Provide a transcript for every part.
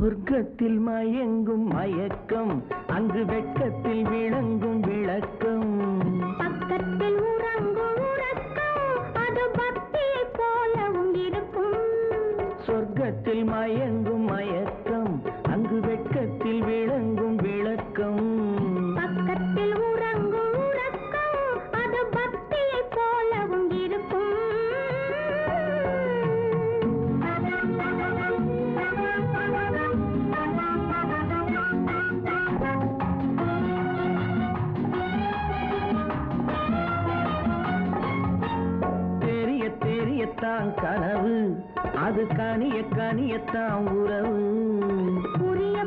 சொர்க்கத்தில் மயங்கும் மயக்கம் அங்கு வெட்கத்தில் விளங்கும் விளக்கம். பக்கத்தில் அது காணிய காணியத்தான் உறவு. புரிய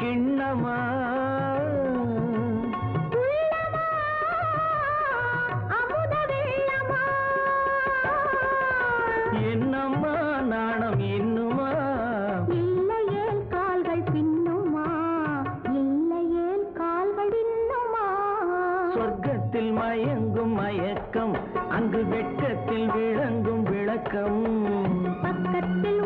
கிண்ணமா? என்னம்மா நாணம் இன்னுமா? இல்லையேல் கால்கள் பின்னுமா? இல்லையேல் கால்கள் பின்னுமா சொர்க்கத்தில் மயங்கும் மயக்கம் அங்கு வெட்கத்தில் விளங்கும் விளக்கம். பக்கத்தில்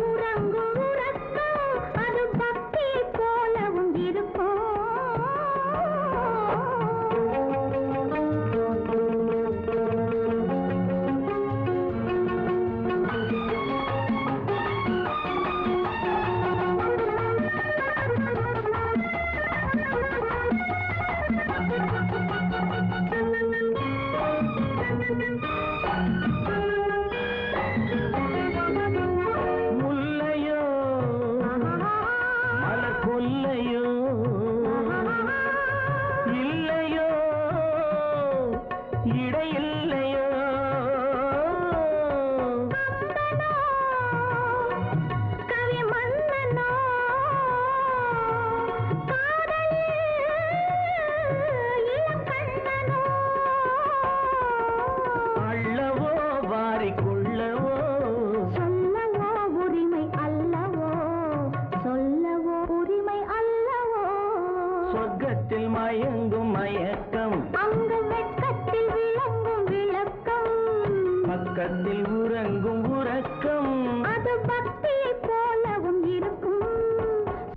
சொர்க்கத்தில் மயங்கும் மயக்கம். அங்கு வெட்கத்தில் விளங்கும் விளக்கம். பக்கத்தில் உறங்கும் உறக்கம். அது பக்தியை போலவும் இருக்கும்.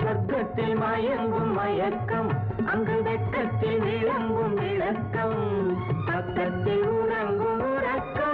சொர்க்கத்தில் மயங்கும் மயக்கம். அங்கு வெட்கத்தில் விளங்கும் விளக்கம். பக்கத்தில் உறங்கும் உறக்கம். பக்தி